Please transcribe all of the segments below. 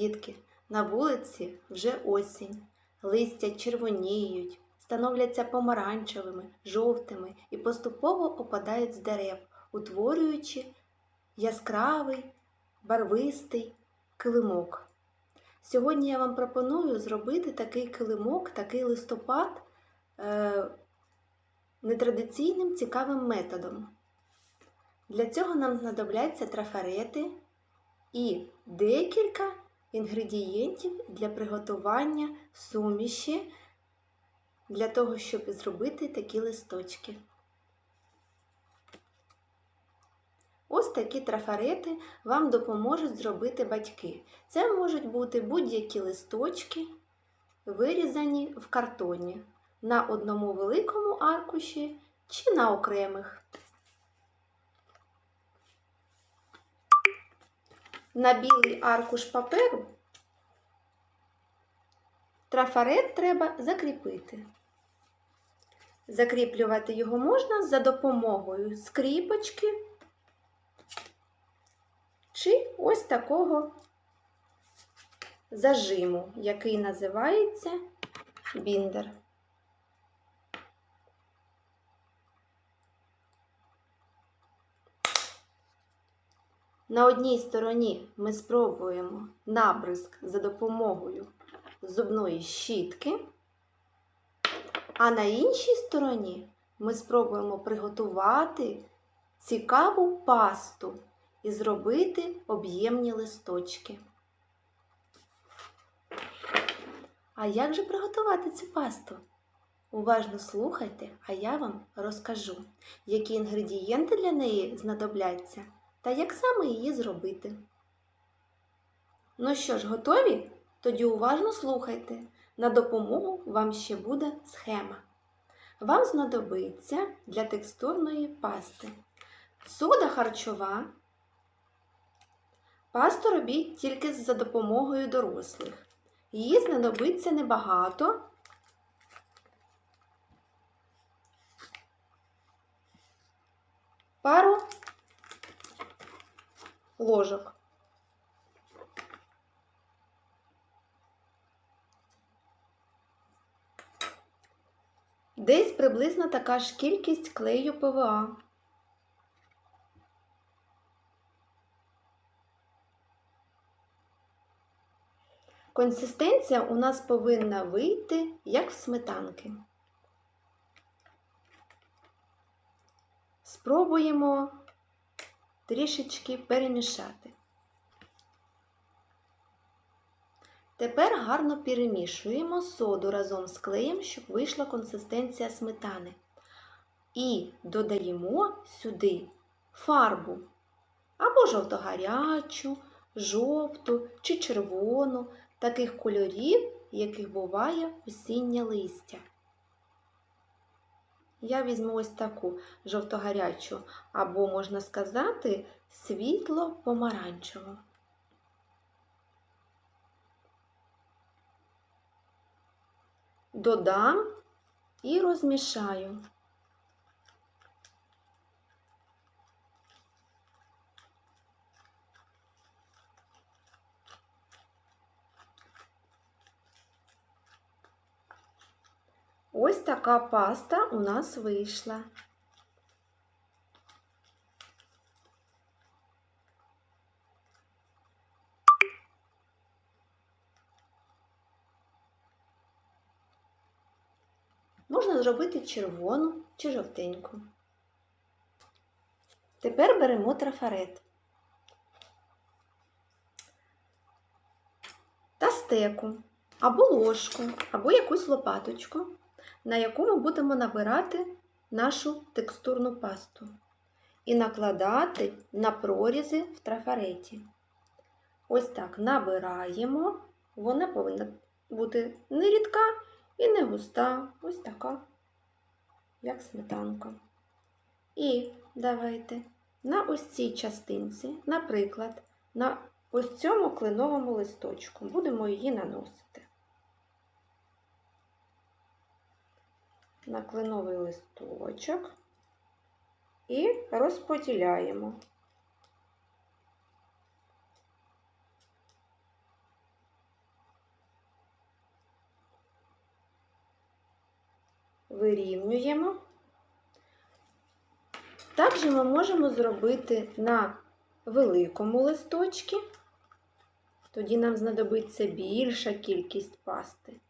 Дітки, на вулиці вже осінь, листя червоніють, становляться помаранчевими, жовтими і поступово опадають з дерев, утворюючи яскравий, барвистий килимок. Сьогодні я вам пропоную зробити такий килимок, такий листопад е, нетрадиційним цікавим методом. Для цього нам знадобляться трафарети і декілька інгредієнтів для приготування суміші для того, щоб зробити такі листочки. Ось такі трафарети вам допоможуть зробити батьки. Це можуть бути будь-які листочки, вирізані в картоні на одному великому аркуші чи на окремих. На білий аркуш паперу трафарет треба закріпити. Закріплювати його можна за допомогою скріпочки чи ось такого зажиму, який називається біндер. На одній стороні ми спробуємо набризк за допомогою зубної щітки, а на іншій стороні ми спробуємо приготувати цікаву пасту і зробити об'ємні листочки. А як же приготувати цю пасту? Уважно слухайте, а я вам розкажу, які інгредієнти для неї знадобляться та як саме її зробити. Ну що ж, готові? Тоді уважно слухайте. На допомогу вам ще буде схема. Вам знадобиться для текстурної пасти сода харчова. Пасту робіть тільки за допомогою дорослих. Її знадобиться небагато. Пару ложок. Десь приблизно така ж кількість клею ПВА. Консистенція у нас повинна вийти як в сметанки. Спробуємо трішечки перемішати. Тепер гарно перемішуємо соду разом з клеєм, щоб вийшла консистенція сметани. І додаємо сюди фарбу або жовто-гарячу, жовту чи червону, таких кольорів, яких буває осіннє листя. Я візьму ось таку жовто-гарячу, або, можна сказати, світло-помаранчеву. Додам і розмішаю. Ось така паста у нас вийшла. Можна зробити червону чи жовтеньку. Тепер беремо трафарет та стеку або ложку, або якусь лопаточку, на яку ми будемо набирати нашу текстурну пасту і накладати на прорізи в трафареті. Ось так набираємо, вона повинна бути не рідка і не густа, ось така, як сметанка. І давайте на ось цій частинці, наприклад, на ось цьому кленовому листочку будемо її наносити. на кленовий листочок і розподіляємо. Вирівнюємо. Також ми можемо зробити на великому листочці, тоді нам знадобиться більша кількість пасти.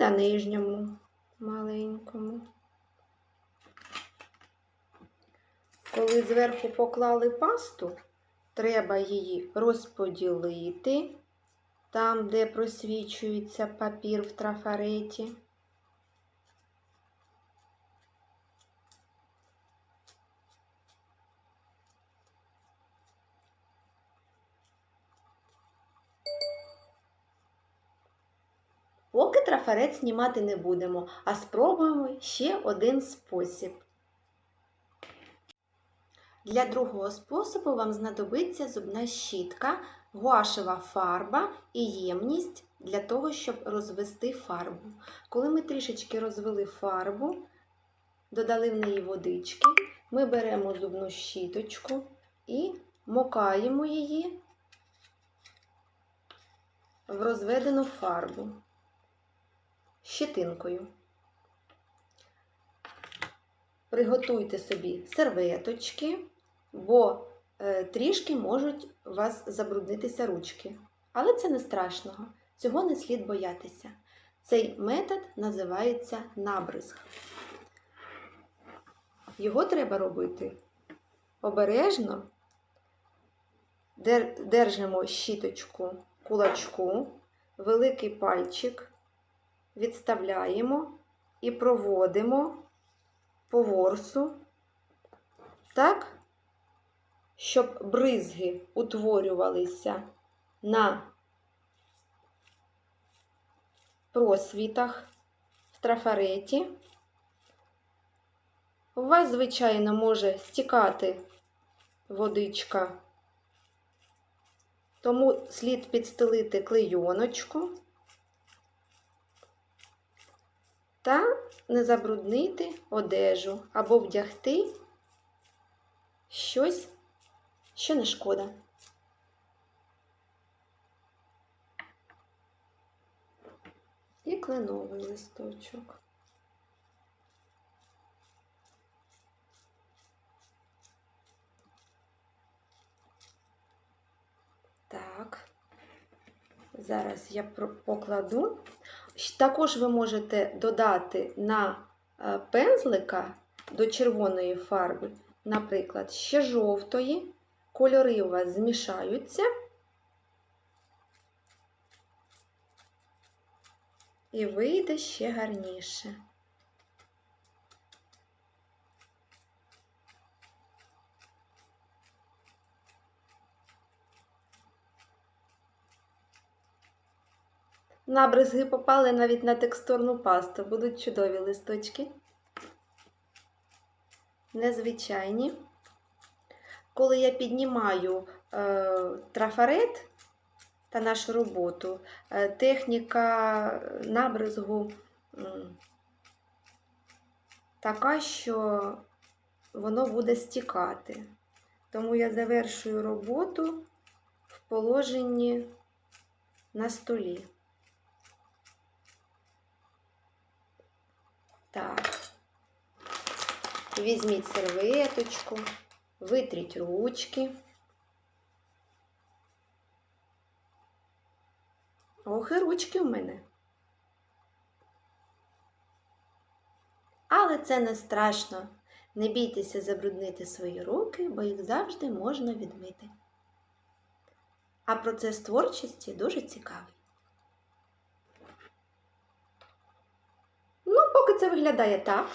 На нижньому маленькому. Коли зверху поклали пасту, треба її розподілити там, де просвічується папір в трафареті. Трафарет знімати не будемо, а спробуємо ще один спосіб. Для другого способу вам знадобиться зубна щітка, гуашева фарба і ємність для того, щоб розвести фарбу. Коли ми трішечки розвели фарбу, додали в неї водички, ми беремо зубну щіточку і мокаємо її в розведену фарбу щетинкою. Приготуйте собі серветочки, бо е, трішки можуть у вас забруднитися ручки. Але це не страшного, цього не слід боятися. Цей метод називається набризг. Його треба робити обережно, держимо щіточку кулачку, великий пальчик відставляємо і проводимо по ворсу так, щоб бризги утворювалися на просвітах в трафареті. У вас, звичайно, може стікати водичка, тому слід підстелити клейоночку та не забруднити одежу або вдягти щось, що не шкода. І кленовий листочок. Так, зараз я покладу. Також ви можете додати на е, пензлика до червоної фарби, наприклад, ще жовтої. Кольори у вас змішаються. І вийде ще гарніше. Набризги попали навіть на текстурну пасту. Будуть чудові листочки. Незвичайні. Коли я піднімаю е, трафарет та нашу роботу, е, техніка набризгу м, така, що воно буде стікати. Тому я завершую роботу в положенні на столі. Так. Візьміть серветочку, витріть ручки. Ох, і ручки в мене. Але це не страшно. Не бійтеся забруднити свої руки, бо їх завжди можна відмити. А процес творчості дуже цікавий. Ну, поки це виглядає так.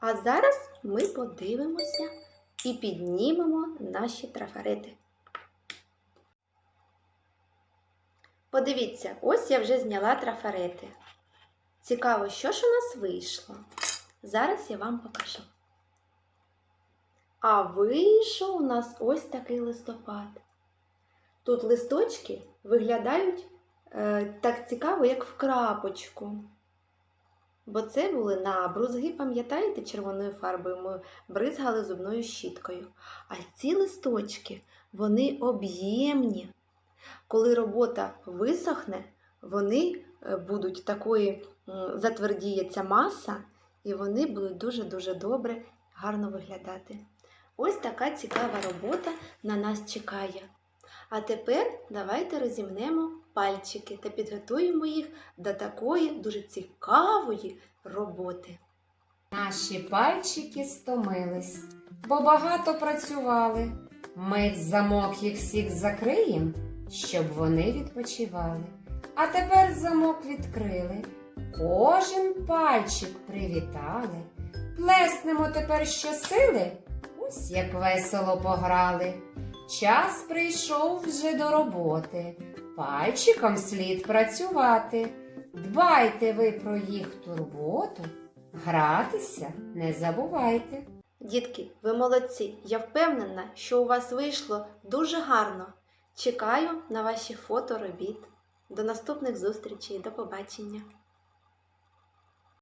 А зараз ми подивимося і піднімемо наші трафарети. Подивіться, ось я вже зняла трафарети. Цікаво, що ж у нас вийшло. Зараз я вам покажу. А вийшов у нас ось такий листопад. Тут листочки виглядають е, так цікаво, як в крапочку. Бо це були набрузги, пам'ятаєте, червоною фарбою ми бризгали зубною щіткою. А ці листочки, вони об'ємні. Коли робота висохне, вони е, будуть такої, затвердіється маса, і вони будуть дуже-дуже добре, гарно виглядати. Ось така цікава робота на нас чекає. А тепер давайте розімнемо пальчики та підготуємо їх до такої дуже цікавої роботи. Наші пальчики стомились, бо багато працювали. Ми замок їх всіх закриєм, щоб вони відпочивали. А тепер замок відкрили. Кожен пальчик привітали. Плеснемо тепер щосили, ось як весело пограли. Час прийшов вже до роботи. Пальчиком слід працювати. Дбайте ви про їх турботу. Гратися не забувайте. Дітки, ви молодці! Я впевнена, що у вас вийшло дуже гарно. Чекаю на ваші фото робіт. До наступних зустрічей, до побачення!